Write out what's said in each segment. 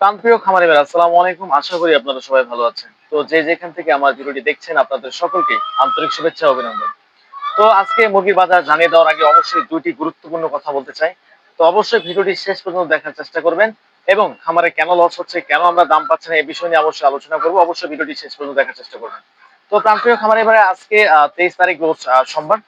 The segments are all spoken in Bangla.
প্রাণপ্রিয় খামারি ভাই আসসালামু আলাইকুম। আশা করি আপনারা সবাই ভালো আছেন। তো যে যেখান থেকে আমার ভিডিওটি দেখছেন, আপনাদের সকলকে আন্তরিক শুভেচ্ছা অভিনন্দন। তো আজকে মুরগির বাজার জানিয়ে দেওয়ার আগে অবশ্যই দুইটি গুরুত্বপূর্ণ কথা বলতে চাই। তো অবশ্যই ভিডিওটি শেষ পর্যন্ত দেখার চেষ্টা করবেন এবং খামারে কেন লস হচ্ছে, কেন আমরা দাম পাচ্ছি না এই বিষয় নিয়ে অবশ্যই আলোচনা করব। অবশ্যই ভিডিওটি শেষ পর্যন্ত দেখার চেষ্টা করবেন। তো প্রাণপ্রিয় খামারি ভাই, আজকে তেইশ তারিখ রোজ সোমবার।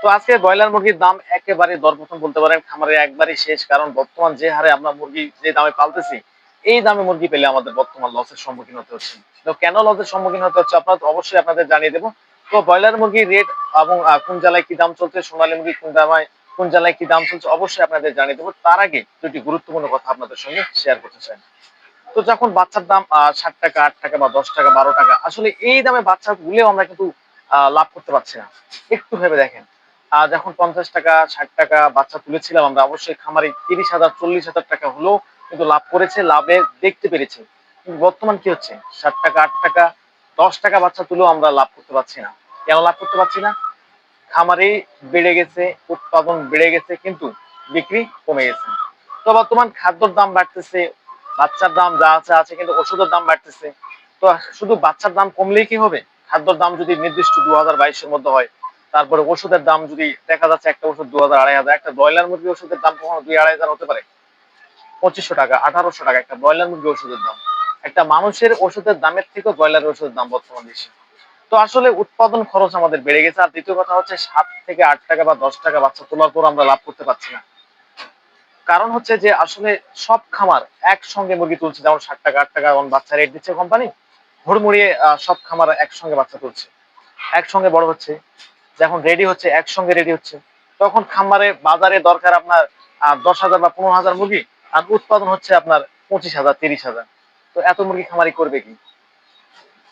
তো আজকে ব্রয়লার মুরগির দাম একেবারে দরপতন বলতে পারেন, খামারে একবারই শেষ। কারণ বর্তমান যে হারে আমরা মুরগি যে দামে পালতেছি এই দামে মুরগি পেলে আমাদের বর্তমান লসের সম্মুখীন হতে হচ্ছে। তো কেন লসের সম্মুখীন হতে হচ্ছে? আপনার অবশ্যই আপনাদের জানিয়ে দেবো। তো ব্রয়লার মুরগির রেট এবং কোন জেলায় কি দাম চলছে সোনালী মুরগি কোন দামায় কোন জেলায় কি দাম চলছে অবশ্যই আপনাদের জানিয়ে দেবো। তার আগে দুটি গুরুত্বপূর্ণ কথা আপনাদের সঙ্গে শেয়ার করতে চাই। তো যখন বাচ্চার দাম ষাট টাকা আট টাকা বা দশ টাকা বারো টাকা আসলে এই দামে বাচ্চা গুলেও আমরা কিন্তু লাভ করতে পারছি না। একটু ভেবে দেখেন। আহ, যখন পঞ্চাশ টাকা ষাট টাকা বাচ্চা তুলেছিলাম আমরা অবশ্যই খামারে তিরিশ হাজার চল্লিশ হাজার টাকা হলেও কিন্তু লাভ করেছে, লাভে দেখতে পেরেছে। কিন্তু বর্তমান কি হচ্ছে? ষাট টাকা, আট টাকা, দশ টাকা বাচ্চা তুলেও আমরা লাভ করতে পারছি না। কেন লাভ করতে পারছি না? খামারে বেড়ে গেছে, উৎপাদন বেড়ে গেছে, কিন্তু বিক্রি কমে গেছে। তো বর্তমান খাদ্যর দাম বাড়তেছে, বাচ্চার দাম যা আছে আছে, কিন্তু ওষুধের দাম বাড়তেছে। তো শুধু বাচ্চার দাম কমলেই কি হবে? খাদ্যর দাম যদি নির্দিষ্ট দু হাজার বাইশের মধ্যে হয়, তারপরে ওষুধের দাম যদি দেখা যাচ্ছে একটা ওষুধ দু হাজার আড়াই হাজার, একটা ব্রয়লার মুরগি ওষুধের দাম কখনো দুই আড়াই হাজার হতে পারে? পঁচিশশো টাকা, আঠারোশো টাকা একটা ব্রয়লার মুরগি ওষুধের দাম। একটা মানুষের ওষুধের দামের থেকেও ব্রয়লার ওষুধের দাম বর্তমান বেশি। তো আসলে উৎপাদন খরচ আমাদের বেড়ে গেছে, আর দ্বিতীয় কথা হচ্ছে সাত থেকে আট টাকা বা দশ টাকা বাচ্চা তোলার পর আমরা লাভ করতে পারছি না। কারণ হচ্ছে যে আসলে সব খামার একসঙ্গে মুরগি তুলছে, যেমন ষাট টাকা, আট টাকা এখন বাচ্চা রেট দিচ্ছে কোম্পানি হুড়মুড়িয়ে সব খামার একসঙ্গে বাচ্চা তুলছে। একসঙ্গে বড় হচ্ছে, যখন রেডি হচ্ছে, একসঙ্গে রেডি হচ্ছে, তখন খামারে বাজারে দরকার আপনার দশ হাজার বা পনেরো হাজার মুরগি আর উৎপাদন হচ্ছে আপনার পঁচিশ হাজার, তিরিশ হাজার। তো এত মুরগি খামারি করবে কি?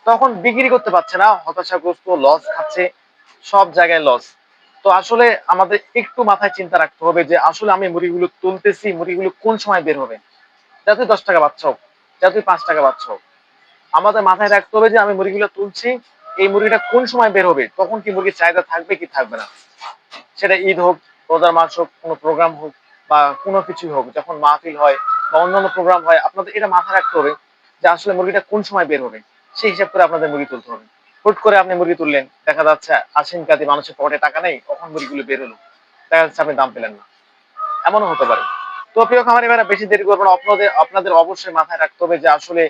তখন বিক্রি করতে পারছে না, হতাশাগ্রস্ত লস খাচ্ছে, সব জায়গায় লস তো আসলে আমাদের একটু মাথায় চিন্তা রাখতে হবে যে আসলে আমি মুরগিগুলো তুলতেছি, মুরগিগুলো কোন সময় বের হবে? যাতে দশ টাকা বাচ্চা হোক, যাতে পাঁচ টাকা বাচ্চা হোক। আমাদের মাথায় রাখতে হবে যে আমি মুরগিগুলো তুলছি, এই মুরগিটা কোন সময় বের হবে? তখন কি মুরগির চাহিদা থাকবে কি থাকবে না? সেটা ঈদ হোক, রোজার মাস হোক, কোনো প্রোগ্রাম হোক বা কোনো কিছু হোক, যখন মাহফিল হয় বা অন্যান্য প্রোগ্রাম হয়, আপনাদের এটা মাথায় রাখতে হবে যে আসলে মুরগিটা কোন সময় বের হবে, সেই হিসাব করে আপনাদের মুরগি তুলতে হবে। হুট করে আপনি মুরগি তুললেন, দেখা যাচ্ছে আশ্বিন কাতি মানুষের পকেটে টাকা নেই, কখন মুরগিগুলো বের হলো? দেখা যাচ্ছে আপনি দাম পেলেন না। এমনও হতে পারে। তো প্রিয় খামারি ভাইরা, বেশি দেরি করব না। আপনাদের আপনাদের অবশ্যই মাথায় রাখতে হবে যে আসলে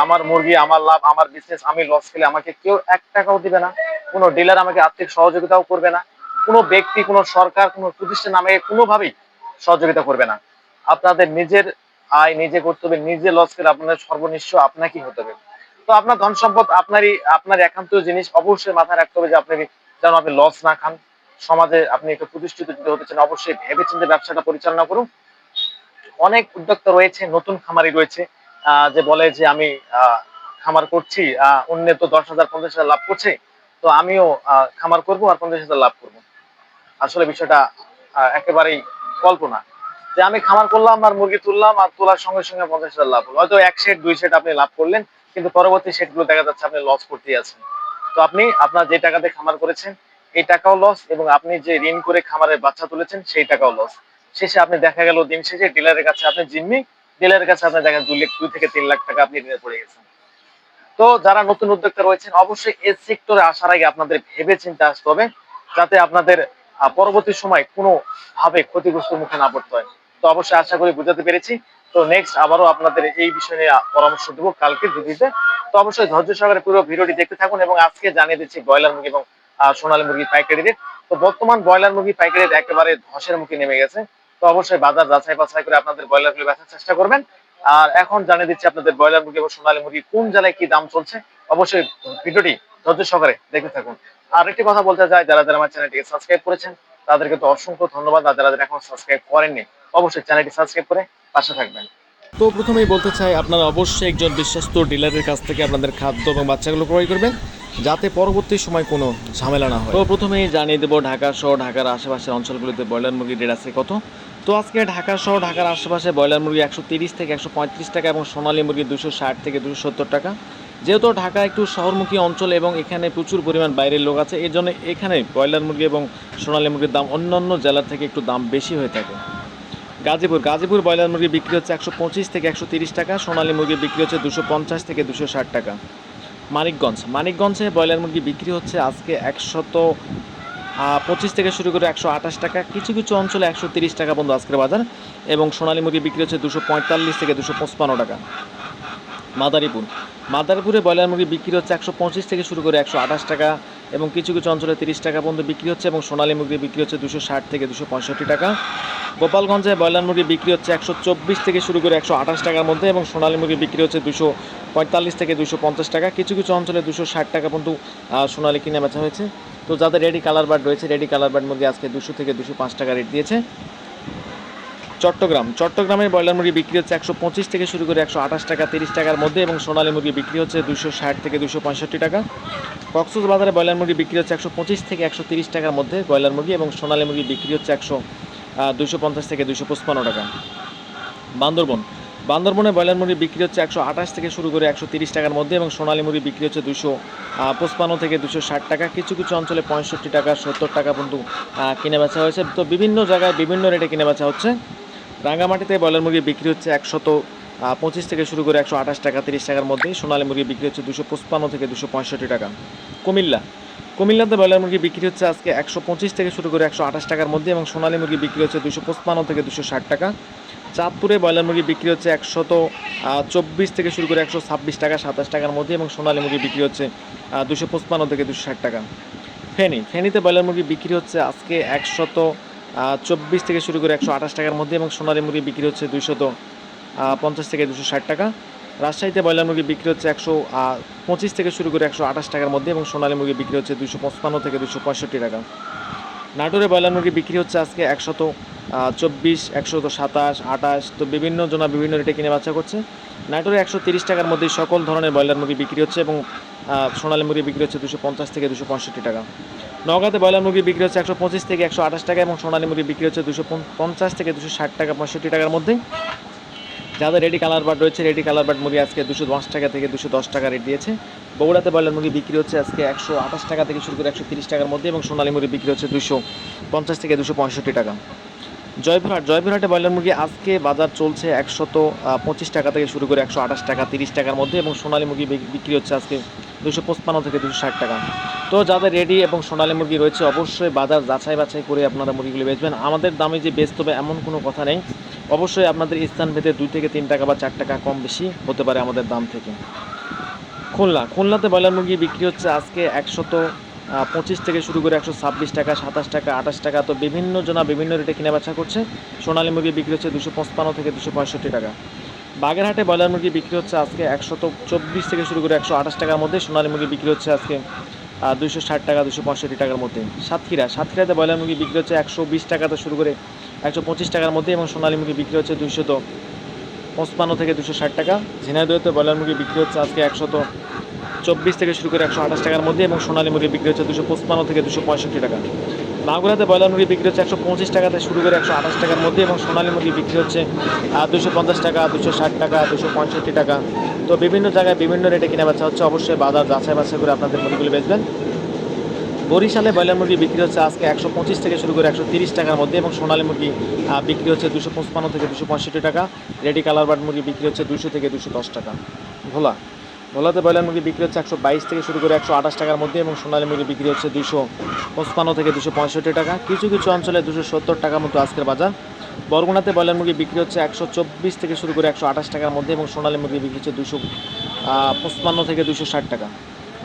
আমার মুরগি, আমার লাভ, আমার বিজনেস আমি লস খেলে আমাকে কেউ এক টাকাও দিবে না। কোনো ডিলার আমাকে আর্থিক সহযোগিতাও করবে না। কোনো ব্যক্তি, কোনো সরকার, কোনো প্রতিষ্ঠান আমাকে কোনোভাবেই সহযোগিতা করবে না। আপনাদের নিজের আয় নিজে করতে হবে নিজে লস খেলে আপনাদের সর্বনিশ্চ আপনাকেই হতে হবে। তো আপনার ধন সম্পদ, আপনারই, আপনার একান্ত জিনিস অবশ্যই মাথায় রাখতে হবে যে আপনি যেন আপনি লস না খান। সমাজে আপনি একটু প্রতিষ্ঠিত যদি হতে চান, অবশ্যই ভেবে চিন্তে ব্যবসাটা পরিচালনা করুন। অনেক উদ্যোক্তা রয়েছে, নতুন খামারি রয়েছে যে বলে যে আমি খামার করছি অন্য তো দশ হাজার, পঞ্চাশ হাজার লাভ করছে, তো আমিও খামার করব আর পঞ্চাশ হাজার লাভ করব। আসলে বিষয়টা একেবারেই কল্পনা। যে আমি খামার করলাম, আর মুরগি তুললাম, আর তোলার সঙ্গে সঙ্গে পঞ্চাশ হাজার লাভ হলো। হয়তো এক সেট দুই সেট আপনি লাভ করলেন, কিন্তু পরবর্তী সেটগুলো দেখা যাচ্ছে আপনি লস করতেই আছেন। তো আপনি আপনার যে টাকাতে খামার করেছেন, এই টাকাও লস এবং আপনি যে ঋণ করে খামারের বাচ্চা তুলেছেন, সেই টাকাও লস শেষে আপনি দেখা গেল দিন শেষে ডিলারের কাছে আপনি জিম্মি ডিলারের কাছে আপনি দেখেন দুই লাখ, দুই থেকে তিন লাখ টাকা আপনি ঋণে পড়ে গেছেন। তো যারা নতুন উদ্যোক্তা রয়েছেন, অবশ্যই এই সেক্টরে আসার আগে আপনাদের ভেবে চিন্তা আসতে হবে, যাতে আপনাদের পরবর্তী সময় কোনো ভাবে ক্ষতিগ্রস্ত মুখে না পড়তে হয়। তো অবশ্যই আশা করি বুঝাতে পেরেছি। তো নেক্সট আবারও আপনাদের এই বিষয় নিয়ে পরামর্শ দেবো কালকে ভিডিওতে তো অবশ্যই ধৈর্য সহকারে পুরো ভিডিওটি দেখতে থাকুন এবং আজকে জানিয়ে দিচ্ছি ব্রয়লার মুরগি এবং সোনালী মুরগি পাইকারি রেট তো বর্তমান ব্রয়লার মুরগি পাইকারি রেট একেবারে ধসের মুখে নেমে গেছে। তো অবশ্যই বাজার যাচাই বাছাই করে আপনাদের ব্রয়লারগুলো বেচার চেষ্টা করবেন। আর এখন জানিয়ে দিচ্ছি আপনাদের ব্রয়লার মুরগি এবং সোনালী মুরগি কোন জেলায় কি দাম চলছে। অবশ্যই ভিডিওটি ধৈর্য সহকারে দেখতে থাকুন। আর একটি কথা বলতে চাই যারা যারা আমার চ্যানেলটিকে সাবস্ক্রাইব করেছেন তাদেরকে তো অসংখ্য ধন্যবাদ। আর যারা যারা এখন সাবস্ক্রাইব করেননি অবশ্যই চ্যানেলটি সাবস্ক্রাইব করে পাশে থাকবেন। তো প্রথমেই বলতে চাই আপনারা অবশ্যই একজন বিশ্বস্ত ডিলারের কাছ থেকে আপনাদের খাদ্য এবং বাচ্চাগুলো ক্রয় করবেন যাতে পরবর্তী সময় কোনো ঝামেলা না হয়। তো প্রথমেই জানিয়ে দেবো ঢাকা সহ ঢাকার আশেপাশের অঞ্চলগুলিতে ব্রয়লার মুরগির রেট আছে কত? তো আজকে ঢাকা সহ ঢাকার আশেপাশে ব্রয়লার মুরগি একশো তিরিশ থেকে একশো পঁয়ত্রিশ টাকা এবং সোনালী মুরগি দুশো ষাট থেকে দুশো সত্তর টাকা। যেহেতু ঢাকা একটু শহরমুখী অঞ্চল এবং এখানে প্রচুর পরিমাণ বাইরের লোক আছে, এই জন্য এখানে ব্রয়লার মুরগি এবং সোনালী মুরগির দাম অন্যান্য জেলার থেকে একটু দাম বেশি হয়ে থাকে। গাজীপুর গাজীপুর ব্রয়লার মুরগি বিক্রি হচ্ছে একশো পঁচিশ থেকে একশো তিরিশ টাকা, সোনালী মুরগি বিক্রি হচ্ছে দুশো পঞ্চাশ থেকে দুশো ষাট টাকা। মানিকগঞ্জ, মানিকগঞ্জে ব্রয়লার মুরগি বিক্রি হচ্ছে আজকে একশত পঁচিশ থেকে শুরু করে একশো আঠাশ টাকা, কিছু কিছু অঞ্চলে একশো তিরিশ টাকা বন্ধু আজকের বাজার এবং সোনালী মুরগি বিক্রি হচ্ছে দুশো পঁয়তাল্লিশ থেকে দুশো পঁচপান্ন টাকা। মাদারীপুর। মাদারীপুরে ব্রয়লার মুরগি বিক্রি হচ্ছে একশো পঁচিশ থেকে শুরু করে একশো আঠাশ টাকা এবং কিছু কিছু অঞ্চলে তিরিশ টাকা পর্যন্ত বিক্রি হচ্ছে এবং সোনালী মুরগি বিক্রি হচ্ছে দুশো ষাট থেকে দুশো পঁয়ষট্টি টাকা। গোপালগঞ্জে ব্রয়লার মুরগি বিক্রি হচ্ছে একশো চব্বিশ থেকে শুরু করে একশো আঠাশ টাকার মধ্যে এবং সোনালী মুরগি বিক্রি হচ্ছে দুশো পঁয়তাল্লিশ থেকে দুশো পঞ্চাশ টাকা। কিছু কিছু অঞ্চলে দুশো ষাট টাকা পর্যন্ত সোনালী কিনে বেচা হয়েছে। তো যাদের রেডি কালার বার্ড রয়েছে, রেডি কালার বার্ড মুরগি আজকে দুশো থেকে দুশো পাঁচ টাকা রেট দিয়েছে। চট্টগ্রাম। চট্টগ্রামের ব্রয়লার মুরগি বিক্রি হচ্ছে একশো পঁচিশ থেকে শুরু করে একশো আঠাশ টাকা, তিরিশ টাকার মধ্যে এবং সোনালী মুরগি বিক্রি হচ্ছে দুশো ষাট থেকে দুশো পঁয়ষট্টি টাকা। কক্সবাজারে ব্রয়লার মুরগি বিক্রি হচ্ছে একশো পঁচিশ থেকে একশো তিরিশ টাকার মধ্যে ব্রয়লার মুরগি এবং সোনালী মুরগি বিক্রি হচ্ছে একশো দুশো পঞ্চাশ থেকে দুশো পঁচপান্ন টাকা। বান্দরবন। বান্দরবনে ব্রয়লার মুরগি বিক্রি হচ্ছে একশো আঠাশ থেকে শুরু করে একশো তিরিশ টাকার মধ্যে এবং সোনালী মুরগি বিক্রি হচ্ছে দুশো পঁচপান্ন থেকে দুশো ষাট টাকা। কিছু কিছু অঞ্চলে পঁয়ষট্টি টাকা, সত্তর টাকা পর্যন্ত কিনে বেচা হয়েছে। তো বিভিন্ন জায়গায় বিভিন্ন রেটে কিনে বেচা হচ্ছে। রাঙ্গামাটিতে ব্রয়লার মুরগি বিক্রি হচ্ছে একশত পঁচিশ থেকে শুরু করে একশো আঠাশ টাকা, তিরিশ টাকার মধ্যে সোনালী মুরগি বিক্রি হচ্ছে দুশো পঁচপান্ন থেকে দুশো পঁয়ষট্টি টাকা। কুমিল্লা। কুমিল্লাতে ব্রয়লার মুরগি বিক্রি হচ্ছে আজকে একশো পঁচিশ থেকে শুরু করে একশো আঠাশ টাকার মধ্যে এবং সোনালী মুরগি বিক্রি হচ্ছে দুশো পঁচপান্ন থেকে দুশো ষাট টাকা। চাঁদপুরে ব্রয়লার মুরগি বিক্রি হচ্ছে একশত চব্বিশ থেকে শুরু করে একশো ছাব্বিশ টাকা, সাতাশ টাকার মধ্যে এবং সোনালী মুরগি বিক্রি হচ্ছে দুশো পঁচপান্ন থেকে দুশো ষাট টাকা। ফেনি। ফেনীতে ব্রয়লার মুরগি বিক্রি হচ্ছে আজকে একশত চব্বিশ থেকে শুরু করে একশো আঠাশ টাকার মধ্যে এবং সোনালী মুরগি বিক্রি হচ্ছে দুশত পঞ্চাশ থেকে দুশো ষাট টাকা। রাজশাহীতে ব্রয়লার মুরগি বিক্রি হচ্ছে একশো পঁচিশ থেকে শুরু করে একশো আঠাশ টাকার মধ্যে এবং সোনালী মুরগি বিক্রি হচ্ছে দুশো পঁচপান্ন থেকে দুশো পঁয়ষট্টি টাকা। নাটোরে ব্রয়লার মুরগি বিক্রি হচ্ছে আজকে একশত চব্বিশ, একশত সাতাশ, আঠাশ, তো বিভিন্ন জনা বিভিন্ন রেটে কিনে বাচ্চা করছে। নাটোরে একশো তিরিশ টাকার মধ্যে সকল ধরনের ব্রয়লার মুরগি বিক্রি হচ্ছে এবং সোনালী মুরগি বিক্রি হচ্ছে দুশো পঞ্চাশ থেকে দুশো পঁয়ষট্টি টাকা। নগাঁতে ব্রয়লার মুরগি বিক্রি হচ্ছে একশো পঁচিশ থেকে একশো আঠাশ টাকা এবং সোনালী মুরগি বিক্রি হচ্ছে দুশো পঞ্চাশ থেকে দুশো ষাট টাকা, পঁয়ষট্টি টাকার মধ্যে। যাদের রেডি কালার বার্ড রয়েছে রেডি কালার বার্ড মুরগি আজকে দুশো দশ টাকা থেকে দুশো দশ টাকা রেট দিয়েছে। বগুড়াতে ব্রয়লার মুরগি বিক্রি হচ্ছে আজকে একশো আঠাশ টাকা থেকে শুরু করে একশো তিরিশ টাকার মধ্যে এবং সোনালী মুরগি বিক্রি হচ্ছে দুশো পঞ্চাশ থেকে দুশো পঁয়ষট্টি টাকা। জয়পুরহাট জয়পুরহাটে ব্রয়লার মুরগি আজকে বাজার চলছে একশত পঁচিশ টাকা থেকে শুরু করে একশো আঠাশ টাকা, তিরিশ টাকার মধ্যে এবং সোনালী মুরগি বিক্রি হচ্ছে আজকে দুশো পঁচপান্ন থেকে দুশো ষাট টাকা। তো যাদের রেডি এবং সোনালী মুরগি রয়েছে, অবশ্যই বাজার যাচাই বাছাই করে আপনারা মুরগিগুলি বেচবেন। আমাদের দামে যে বেচতে হবে এমন কোনো কথা নেই। অবশ্যই আপনাদের স্থান ভেদে দুই থেকে তিন টাকা বা চার টাকা কম বেশি হতে পারে আমাদের দাম থেকে। খুলনা, খুলনাতে ব্রয়লার মুরগি বিক্রি হচ্ছে আজকে একশত পঁচিশ থেকে শুরু করে একশো ছাব্বিশ টাকা, সাতাশ টাকা, আঠাশ টাকা। তো বিভিন্ন জনা বিভিন্ন রেটে কিনে বেচা করছে। সোনালী মুরগি বিক্রি হচ্ছে দুশো পঁচপান্ন থেকে দুশো পঁয়ষট্টি টাকা। বাগেরহাটে ব্রয়লার মুরগি বিক্রি হচ্ছে আজকে একশত চব্বিশ থেকে শুরু করে একশো আঠাশ টাকার মধ্যে। সোনালী মুরগি বিক্রি হচ্ছে আজকে দুশো ষাট টাকা, দুশো পঁয়ষট্টি টাকার মধ্যে। সাতক্ষীরা, সাতক্ষীরাতে ব্রয়লার মুরগি বিক্রি হচ্ছে একশো বিশ টাকাতে শুরু করে একশো পঁচিশ টাকার মধ্যে এবং সোনালী মুরগি বিক্রি হচ্ছে দুইশত পঁচপান্ন থেকে দুশো ষাট টাকা। ঝিনাইদহতে ব্রয়লার মুরগি বিক্রি হচ্ছে আজকে একশত চব্বিশ থেকে শুরু করে একশো আঠাশ টাকার মধ্যে এবং সোনালী মুরগি বিক্রি হচ্ছে দুশো পঁচপান্ন থেকে দুশো পঁয়ষট্টি টাকা। মাগুরাতে ব্রয়লার মুরগি বিক্রি হচ্ছে একশো পঁচিশ টাকাতে শুরু করে একশো আঠাশ টাকার মধ্যে এবং সোনালী মুরগি বিক্রি হচ্ছে দুশো পঞ্চাশ টাকা, দুশো ষাট টাকা, দুশো পঁয়ষট্টি টাকা। তো বিভিন্ন জায়গায় বিভিন্ন রেটে কিনে বেচা হচ্ছে। অবশ্যই বাজার যাচাই বাছাই করে আপনাদের মুরগিগুলি বেচবেন। বরিশালে ব্রয়লার মুরগি বিক্রি হচ্ছে আজকে একশো পঁচিশ থেকে শুরু করে একশো তিরিশ টাকার মধ্যে এবং সোনালী মুরগি বিক্রি হচ্ছে দুশো পঁচপান্ন থেকে দুশো পঁয়ষট্টি টাকা। রেডি কালার বার্ড মুরগি বিক্রি হচ্ছে দুশো থেকে দুশো দশ টাকা। ভোলা। ভোলাতে ব্রয়লার মুরগি বিক্রি হচ্ছে একশো বাইশ থেকে শুরু করে একশো আঠাশ টাকার মধ্যে এবং সোনালী মুরগি বিক্রি হচ্ছে দুশো পঁচপান্ন থেকে দুশো পঁয়ষট্টি টাকা। কিছু কিছু অঞ্চলে দুশো সত্তর টাকা মতো আজকের বাজার। বরগুনাতে ব্রয়লার মুরগি বিক্রি হচ্ছে একশো চব্বিশ থেকে শুরু করে একশো আঠাশ টাকার মধ্যে এবং সোনালী মুরগি বিক্রি হচ্ছে দুশো পঁচপান্ন থেকে দুশো ষাট টাকা।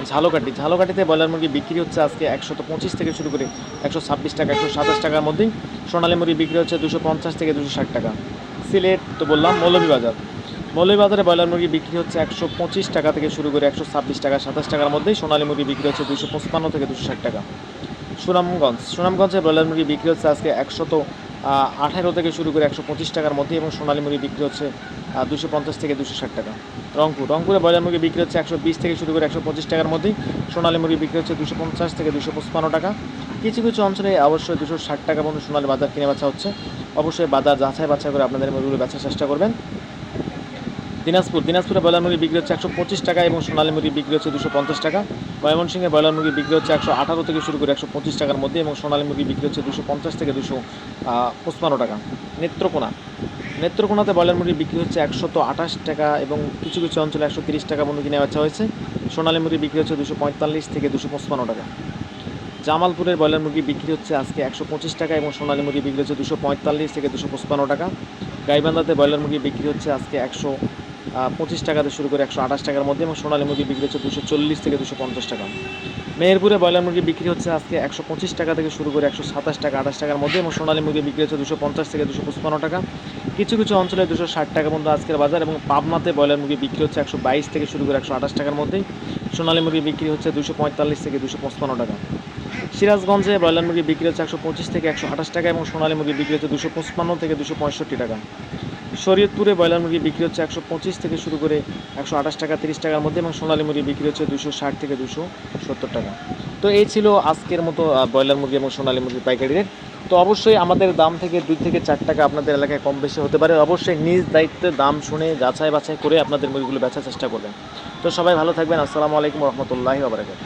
ঝালকাঠি, ঝালকাঠিতে ব্রয়লার মুরগি বিক্রি হচ্ছে আজকে একশো পঁচিশ থেকে শুরু করে একশো ছাব্বিশ টাকা, একশো সাতাশ টাকার মধ্যেই। সোনালী মুরগি বিক্রি হচ্ছে দুশো পঞ্চাশ থেকে দুশো ষাট টাকা। সিলেট তো বললাম, মৌলভীবাজার। মৌলভীবাজারে ব্রয়লার মুরগি বিক্রি হচ্ছে একশো পঁচিশ টাকা থেকে শুরু করে একশো ছাব্বিশ টাকা, সাতাশ টাকার মধ্যেই সোনালী মুরগি বিক্রি হচ্ছে দুশো পঁচপান্ন থেকে দুশো ষাট টাকা। সুনামগঞ্জ সুনামগঞ্জে ব্রয়লার মুরগি বিক্রি হচ্ছে আজকে একশত আঠারো থেকে শুরু করে একশো পঁচিশ টাকার মধ্যে এবং সোনালী মুরগি বিক্রি হচ্ছে দুশো পঞ্চাশ থেকে দুশো ষাট টাকা। রংপুর রংপুরে ব্রয়লার মুরগি বিক্রি হচ্ছে একশো বিশ থেকে শুরু করে একশো পঁচিশ টাকার মধ্যেই সোনালী মুরগি বিক্রি হচ্ছে দুশো পঞ্চাশ থেকে দুশো পঁচপান্ন টাকা। কিছু কিছু অঞ্চলে অবশ্যই দুশো ষাট টাকা পর্যন্ত সোনালী বাজার কিনে বেচা হচ্ছে। অবশ্যই বাজার যাচাই বাছাই করে আপনাদের মুরগিগুলো বেচার চেষ্টা করবেন। দিনাজপুর। দিনাজপুরে ব্রয়লার মুরগি বিক্রি হচ্ছে একশো পঁচিশ টাকা এবং সোনালী মুরগি বিক্রি হচ্ছে দুশো পঞ্চাশ টাকা। ময়মনসিংহে ব্রয়লার মুরগি বিক্রি হচ্ছে একশো আঠারো থেকে শুরু করে একশো পঁচিশ টাকার মধ্যে এবং সোনালী মুরগি বিক্রি হচ্ছে দুশো পঞ্চাশ থেকে দুশো পঁচপান্ন টাকা। নেত্রকোনা। নেত্রকোনাতে ব্রয়লার মুরগি বিক্রি হচ্ছে একশত আঠাশ টাকা এবং কিছু কিছু অঞ্চলে একশো তিরিশ টাকা পর্যন্ত কিনে বেচা হয়েছে। সোনালী মুরগি বিক্রি হচ্ছে দুশো পঁয়তাল্লিশ থেকে দুশো পঁচপান্ন টাকা। জামালপুরের ব্রয়লার মুরগি বিক্রি হচ্ছে আজকে একশো পঁচিশ টাকা এবং সোনালী মুরগি বিক্রি হচ্ছে দুশো পঁয়তাল্লিশ থেকে দুশো পঁচপান্ন টাকা। গাইবান্ধাতে ব্রয়লার মুরগি বিক্রি হচ্ছে আজকে একশো পঁচিশ টাকাতে শুরু করে একশো আঠাশ টাকার মধ্যে এবং সোনালী মুরগি বিক্রি হচ্ছে দুশো চল্লিশ থেকে দুশো পঞ্চাশ টাকা। মেহেরপুরে ব্রয়লার মুরগি বিক্রি হচ্ছে আজকে একশো পঁচিশ টাকা থেকে শুরু করে একশো সাতাশ টাকা, আঠাশ টাকার মধ্যে এবং সোনালী মুরগি বিক্রি হচ্ছে দুশো পঞ্চাশ থেকে দুশো পঁচপান্ন টাকা। কিছু কিছু অঞ্চলে দুশো ষাট টাকা পর্যন্ত আজকের বাজার এবং পাবনাতে ব্রয়লার মুরগি বিক্রি হচ্ছে একশো বাইশ থেকে শুরু করে একশো আঠাশ টাকার মধ্যেই সোনালী মুরগি বিক্রি হচ্ছে দুশো পঁয়তাল্লিশ থেকে দুশো পঁচপান্ন টাকা। সিরাজগঞ্জে ব্রয়লার মুরগি বিক্রি হচ্ছে একশো পঁচিশ থেকে একশো আঠাশ টাকা এবং সোনালী মুরগি বিক্রি হচ্ছে দুশো পঁচপান্ন থেকে দুশো পঁয়ষট্টি টাকা। শরীয়তপুরে ব্রয়লার মুরগি বিক্রি হচ্ছে একশো পঁচিশ থেকে শুরু করে একশো আঠাশ টাকা, তিরিশ টাকার মধ্যে এবং সোনালী মুরগি বিক্রি হচ্ছে দুশো ষাট থেকে দুশো সত্তর টাকা। তো এই ছিল আজকের মতো ব্রয়লার মুরগি এবং সোনালী মুরগির পাইকারি রেট। তো অবশ্যই আমাদের দাম থেকে দুই থেকে চার টাকা আপনাদের এলাকায় কম বেশি হতে পারে। অবশ্যই নিজ দায়িত্বে দাম শুনে যাচাই বাছাই করে আপনাদের মুরগিগুলো বেচার চেষ্টা করবেন। তো সবাই ভালো থাকবেন। আসসালামু আলাইকুম রহমতুল্লাহি আবরাকাত